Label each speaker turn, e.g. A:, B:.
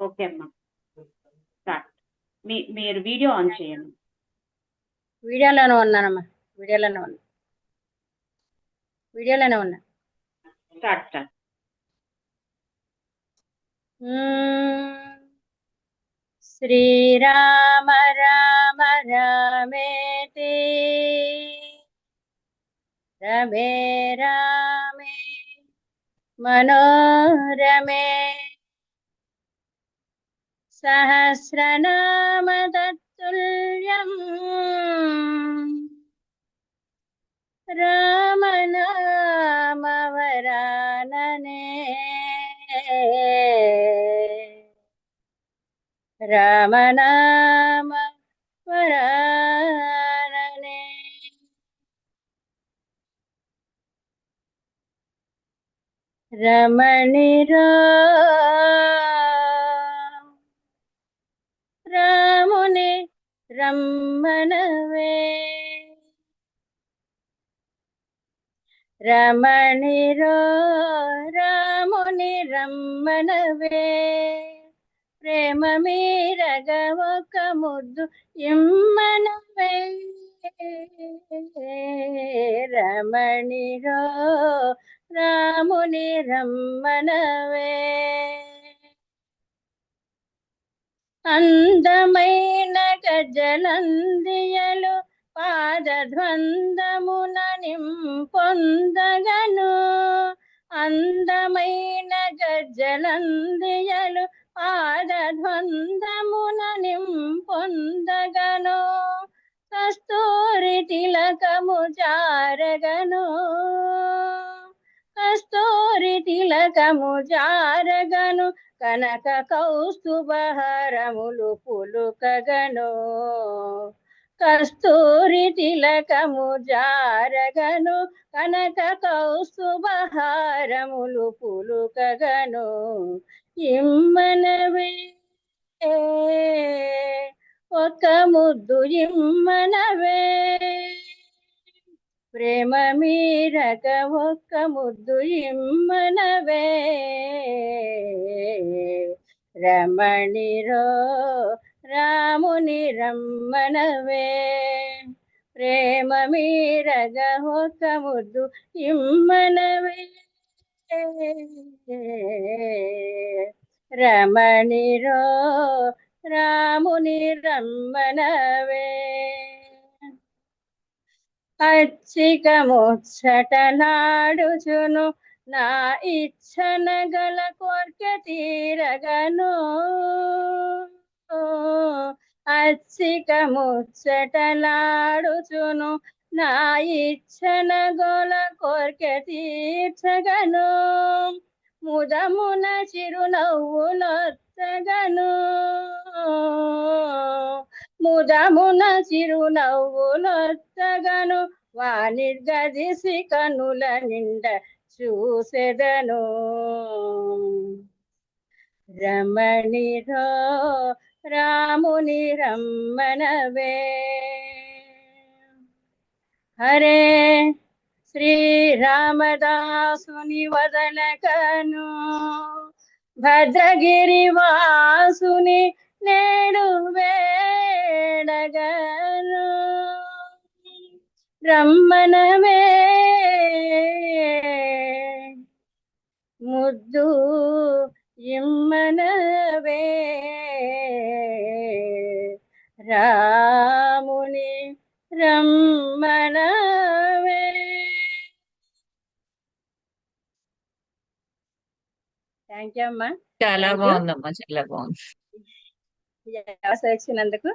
A: Okay అమ్మా. Start. మీ మీరు video on చేయండి.
B: వీడియోలోనే ఉన్నానమ్మా. వీడియోలోనే ఉన్నా. వీడియోలోనే ఉన్నా.
A: Start start.
B: శ్రీరామ రామ రామేతి రమే రామే. మనోరమే. సహస్రనామ తత్తుల్యం రామనామవరాననే. రామనామ వరాననే రమణిరో రమ్మనవే రమణిరో రాముని రమ్మనవే ప్రేమ మీరగ ఒక ముద్దు ఇమ్మనవే. రమణిరో రాముని రమ్మనవే జలందియలు గజలందియలు పాదధ్వందమున నింపొందగను. అందమైన గజ్జలందియలు పాదధ్వందమున నింపొందగను. కస్తూరి తిలకము జారగను. కస్తూరి తిలకము జారగను. కనక కౌస్తుభహారములు పులుకగను. కస్తూరి తిలకము జారగను. కనక కౌస్తుభహారములు పులుకగను. ఇమ్మనవే. ఒక ముద్దు ఇమ్మనవే. ప్రేమ మీరక ఒక్క ముద్దు ఇమ్మనవే. రమణిరో రాముని రమ్మనవే. ప్రేమ మీరగ ఒక్క ముద్దు ఇమ్మనవే. రమణిరో రాముని రమ్మనవే. అచ్చిక ముచ్చటలాడుచును నా ఇచ్చన గల కోర్కె తీరగను. అచ్చిక ముచ్చటలాడుచును. నా ఇచ్చన గోల కోర్కె తీర్చగను. ముదమున చిరునవ్వులొత్తగను ముదమున చిరునవ్వులొత్తగను వాణిర్గదిసి కనుల నిండ చూసెదను. రమణిరో రాముని రమ్మనవే. హరే శ్రీరామదాసుని వదలకను భద్రగిరి వాసుని నేడు వేడగను. రమ్మనవే. ముద్దు ఇమ్మనవే. రాముని రమ్మనవే. థ్యాంక్ యూ అమ్మా.
C: చాలా. బాగుందమ్మా చాలా బాగుంది.
B: అవకాశం ఇచ్చినందుకు